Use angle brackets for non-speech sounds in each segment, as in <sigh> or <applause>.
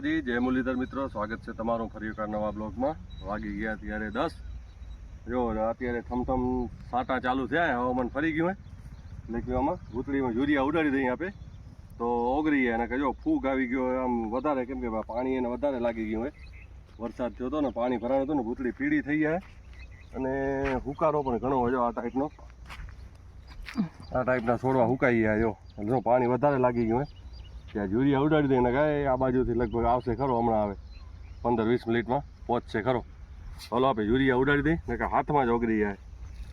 જય મુરલીધર મિત્રો, સ્વાગત છે તમારું ફરી એકવાર નવા બ્લોગમાં. વાગી ગયા ત્યારે દસ. જો, અત્યારે થમથમ સાટા ચાલુ થયા હવામાન ફરી ગયું હોય એટલે ઘૂંટડીમાં યુરિયા ઉડાડી દઈએ આપે. તો ઓગળી ગયા અને કે જો, ફૂગ આવી ગયો આમ વધારે કેમ કે પાણી એને વધારે લાગી ગયું હોય. વરસાદ થયો હતો ને, પાણી ભરાયું હતું ને, ભૂતળી પીળી થઈ જાય અને હુકારો પણ ઘણો હોય આ ટાઈપનો આ ટાઈપના છોડવા હુકાઈ ગયા, જો. પાણી વધારે લાગી ગયું હોય ત્યાં યુરિયા ઉડાડી દઈને ગાય આ બાજુથી લગભગ આવશે ખરો હમણાં આવે પંદર, વીસ મિનિટમાં પહોંચશે ખરો. હલો આપણે યુરિયા ઉડાડી દઈ ને કે હાથમાં જ ઓગળી જાય.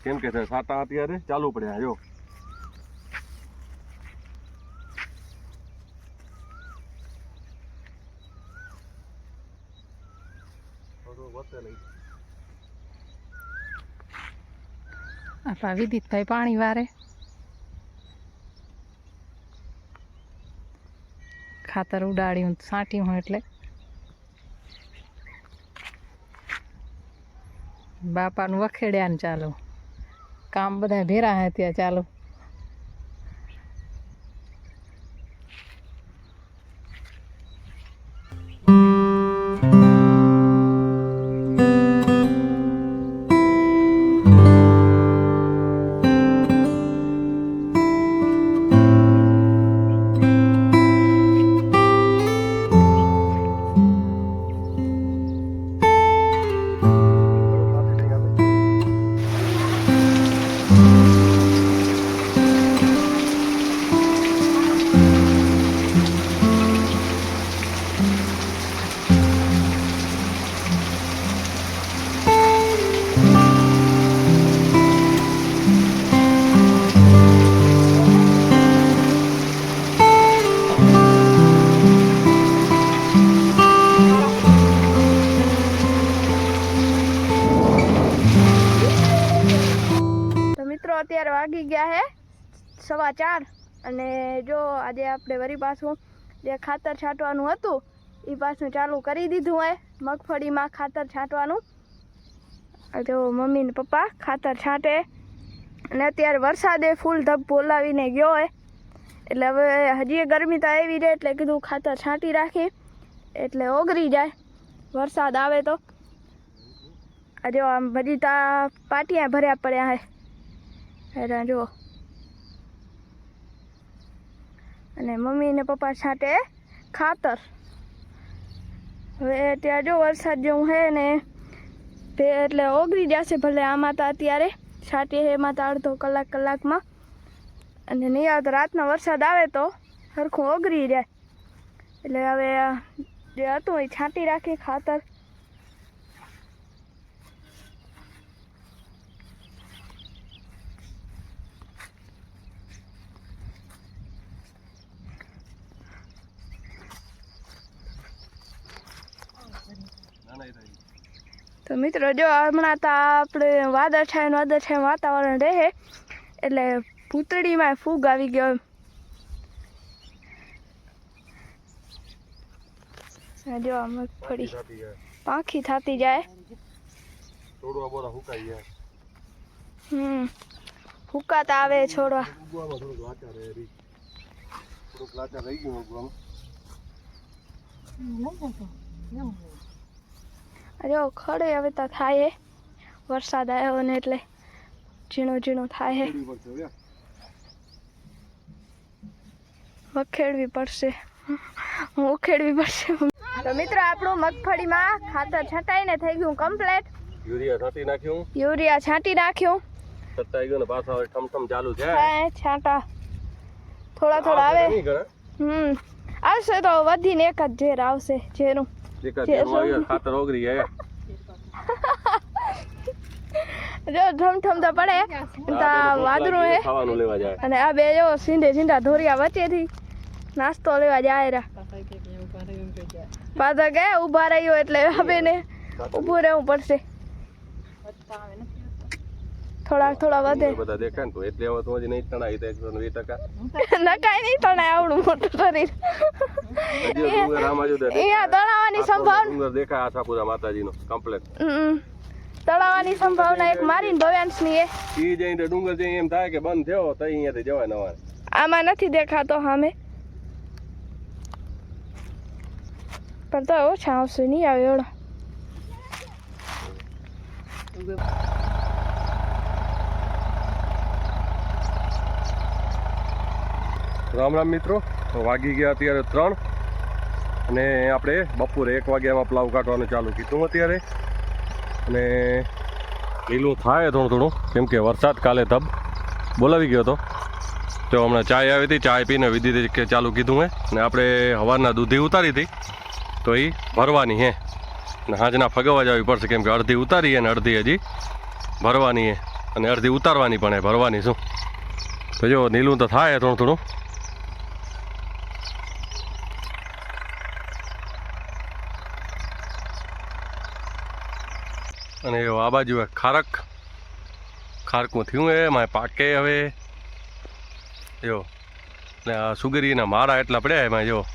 કેમ કે સાટા અત્યારે ચાલુ પડ્યા, જો. આપણા વિદિતભાઈ પાણી વારે. ખાતર ઉડાડ્યું છાંટ્યું એટલે. બાપાનું વખેડ્યા ને ચાલો. કામ બધા ભેરા હે ત્યાં ચાલો. સવા ચાર અને જો આજે આપણે વરી પાછું જે ખાતર છાંટવાનું હતું એ પાછું ચાલુ કરી દીધું હોય મગફળીમાં ખાતર છાંટવાનું. જો મમ્મી ને પપ્પા ખાતર છાંટે. અને અત્યારે વરસાદે ફૂલ ધબ બોલાવીને ગયો હોય એટલે હવે હજી ગરમી તો આવી જાય એટલે કીધું ખાતર છાંટી રાખી. એટલે ઓગળી જાય, વરસાદ આવે તો. જો આમ બધી તા પાટિયા ભર્યા પડ્યા હે. જો અને મમ્મી ને પપ્પા છાંટે ખાતર. હવે ત્યાં જો વરસાદ જેવું હે ને, તે એટલે ઓગળી જશે ભલે આમાં તો અત્યારે છાંટીએ એમાં તો અડધો કલાક કલાકમાં. અને નહીં આવે તો રાતનો વરસાદ આવે તો સરખું ઓગળી જાય. એટલે હવે જે હતું એ છાંટી રાખી ખાતર. તો મિત્રો જો હમણાં તો આપણે વાદળછાયું વાદળછાયું વાતાવરણ રહે એટલે પૂતળીમાં ફૂગ આવી ગયો જો આ મગફળી પાંખી થતી જાય. છોડવા બોલા હુકાઈ જાય. હમ ફૂકાતા આવે છોડવા. થોડુંક લાચાર રહી ગયું જો ખડે હવે તો થાય હે. વરસાદ આવ્યો ને એટલે ઝીણો ઝીણો થાય વખેડવી પડશે. ઉખેડવી પડશે. તો મિત્રો આપણું મગફળીમાં ખાતર છટાઈને થઈ ગયું કમ્પ્લેટ યુરિયા છાંટી નાખ્યું. યુરિયા છાંટી નાખ્યું. છટાઈ ગયું ને પાછા હવે ઠમઠમ ચાલુ છે. હા, છાંટા. થોડા થોડા આવે. હમ આવશે તો વધીને એક જ ઝેર આવશે ઝેરું. ખાતર ઓગળી જાય <laughs> જો ઠમઠમ તો પડે. તા વાદળું હે. ખાવાનું લેવા જાય. અને આ બે જો સીંધે સીંધા ધોરિયા વચ્ચેથી નાસ્તો લેવા જાય રા. પાછા ગયા ઊભા રહ્યો એટલે હવે ને ઊભું રહેવું પડશે. થોડા વધે. બધા દેખાય ને તો એટલે હવે તો હજી નહીં તણાય તો એકસો ને વીસ ટકા. નકાય નહીં તણાય આવડું મોટું શરીર. અહીંયા તણાવવાની આખો સંભાવના દેખાય આશાપુરા માતાજીનો કમ્પ્લેટ તળાવાની સંભાવના એક મારીને ભવ્યાંશની એ. ઈ જઈને ડુંગર જઈને એમ થાય કે બંધ થયો તો અહીંયાથી જવાય નવા આમાં નથી દેખાતો સામે પણ તો ઓછા આવશે નહીં આવે એવડો. રામ રામ મિત્રો. વાગી ગયા અત્યારે ત્રણ. અને આપણે બપોરે એક વાગ્યામાં પ્લાવ કાઢવાનું ચાલુ કીધું અત્યારે. અને લીલું થાય થોડું થોડું. કેમ કે વરસાદ કાલે ધબ. બોલાવી ગયો હતો તો હમણાં ચાય આવી હતી. ચાય પીને વિધિ હતી કે ચાલુ કીધું હે અને આપણે હવારના દૂધી ઉતારી હતી. તો એ ભરવાની હે. અને હાજના ફગવા જવી પડશે. કેમ કે અડધી ઉતારી અને અડધી હજી ભરવાની હે. અને અડધી ઉતારવાની પણ હે. ભરવાની શું? તો જો, નીલું તો થાય થોડું થોડું. અને એ આ બાજુ ખારક. ખારકું થયું એ, મારે પાકે હવે. જો, ને આ સુગરીના મારા એટલા પડ્યા એમાં, જો.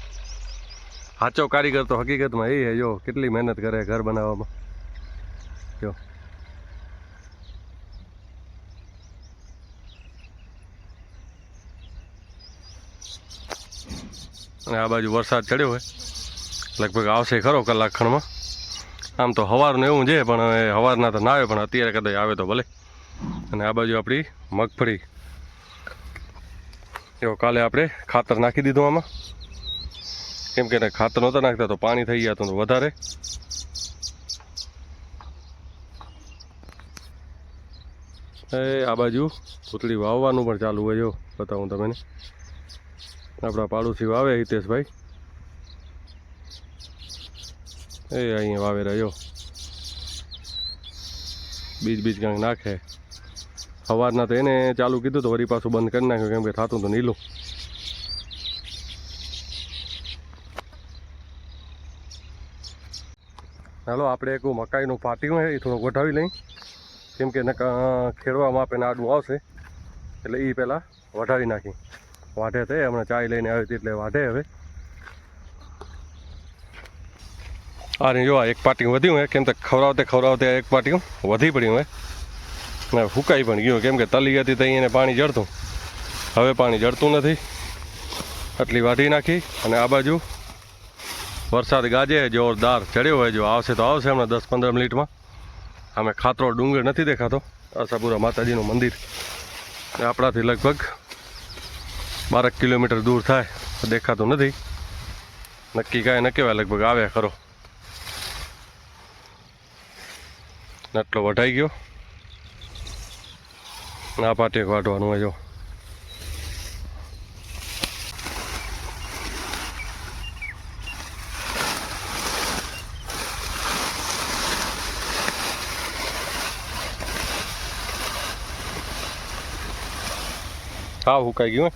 સાચો કારીગર તો હકીકતમાં એ જો, કેટલી મહેનત કરે ઘર બનાવવામાં. જો. અને આ બાજુ વરસાદ ચડ્યો હોય. લગભગ આવશે ખરો કલાક ખણમાં. આમ તો હવારનું એવું છે, પણ હવે હવારના તો ના આવે, પણ અત્યારે કદાચ આવે તો ભલે. અને આ બાજુ આપણી મગફળી. એવો કાલે આપણે ખાતર નાખી દીધું આમાં. કેમ કે ખાતર નહોતા નાખતા, તો પાણી થઈ જતું તો વધારે. આ બાજુ પૂતળી વાવવાનું પણ ચાલુ હોય, જો બતાવું તમને. આપણા પાડોશી વાવે હિતેશભાઈ. એ, અહીંયા વાવે રહ્યો બીજ બીજ કાંઈક નાખે. સવારના તો એને ચાલુ કીધું તો વળી પાછું બંધ કરી નાખ્યું, કેમ કે થતું તો નીલું. હાલો, આપણે એક મકાઈનું પાટિયું છે એ થોડું ગોઠવી લઈ. કેમ કે ખેડવામાં આપણે આડું આવશે. એટલે એ પહેલાં વઢાવી નાખી. વાઢે તે, હમણાં ચાય લઈને આવી હતી એટલે વાઢે હવે. આ જો આ એક પાટિયું વધ્યું હોય કેમ કે ખવડાવતે ખવડાવતે એક પાટિયું વધી પડ્યું હે. ને ફૂંકાઈ પણ ગયું, કેમ કે તલી હતી તો એને પાણી જળતું. હવે પાણી જળતું નથી. આટલી વાઢી નાખી અને આ બાજુ વરસાદ ગાજે, જોરદાર ચડ્યો હોય, જો આવશે તો આવશે હમણાં દસ પંદર મિનિટમાં. અમે ખાતરો ડુંગર નથી દેખાતો, આશાપુરા માતાજીનું મંદિર. આપણાથી લગભગ બારક કિલોમીટર દૂર થાય, દેખાતું નથી. નક્કી કાંઈ ન કહેવાય, લગભગ આવે ખરો. આટલો વઢાઈ ગયો. ના આ પાટીએ વાઢવાનું આવ્યો હા હુકાઈ ગયું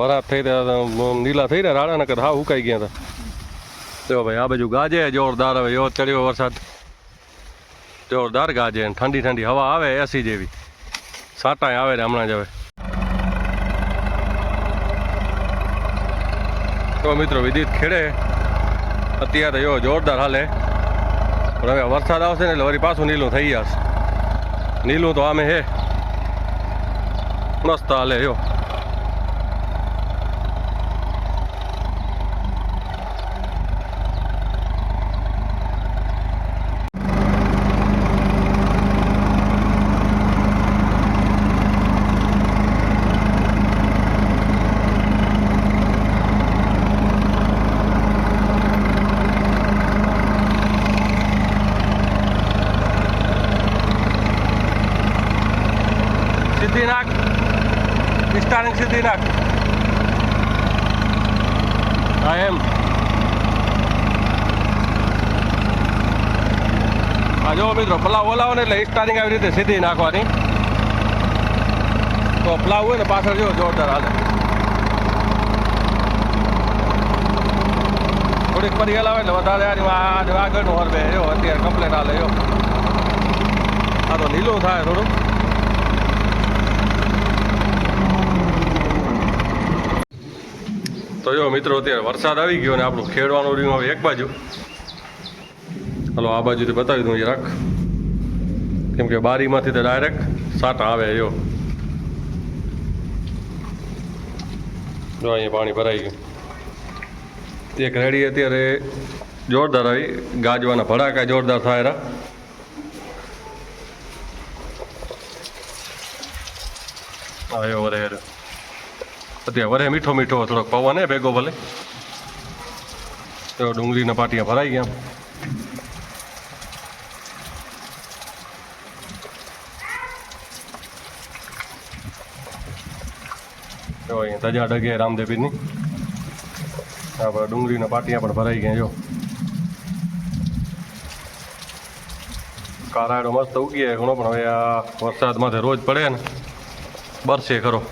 વરાત થઈ રહ્યા નીલા થઈ રહ્યા રાડા નકર હા હુકાઈ ગયા હતા. જો ભાઈ આ બાજુ ગાજે જોરદાર હવે એવો ચડ્યો વરસાદ. જોરદાર ગાજે ઠંડી ઠંડી હવા આવે એસી જેવી. સાટા આવે ને હમણાં જ હવે. તો મિત્રો વિદિત ખેડે. અત્યારે એવો જોરદાર હાલે. પણ હવે વરસાદ આવશે ને એટલે વળી પાછું નીલું થઈ જશે. નીલું તો આમે હે. મસ્ત હાલે જો સ્ટારિંગ સિદ્ધિનાથ હા, એમ. હા, જો મિત્રો, પલાવ ઓલાવો ને એટલે સ્ટારિંગ આવી રીતે સીધી નાખવાની. તો પલાવ હોય ને પાછળ જો જોરદાર હાલે. થોડીક પરી હલાવે એટલે વધારે આ- આગળનું હરવે. જો, અત્યારે કમ્પ્લેટ હાલે, જો. આ તો લીલું થાય થોડું. તો જો મિત્રો, અત્યારે વરસાદ આવી ગયો ને આપણું ખેડવાનું રહ્યું હવે એક બાજુ. હલો, આ બાજુથી બતાવી દઉં જરાક કેમ કે બારીમાંથી તો ડાયરેક્ટ સાટા આવે, જો. અહીંયા પાણી ભરાઈ ગયું. એક રેડી અત્યારે જોરદાર આવી. ગાજવાના ભડાકા જોરદાર થાય રા. આવ્યો હેરો. અત્યારે વરે મીઠો મીઠો થોડોક પવન હે ભેગો ભલે. તો ડુંગળીના પાટિયા ભરાઈ ગયા. જો અહીંયા તજા ડગે રામદેવીની. આપણે ડુંગળીના પાટિયા પણ ભરાઈ ગયા, જો. કારાડો મસ્ત ઉગી ઘણો પણ હવે આ વરસાદ વરસાદમાંથી રોજ પડે ને. બરસે ખરો.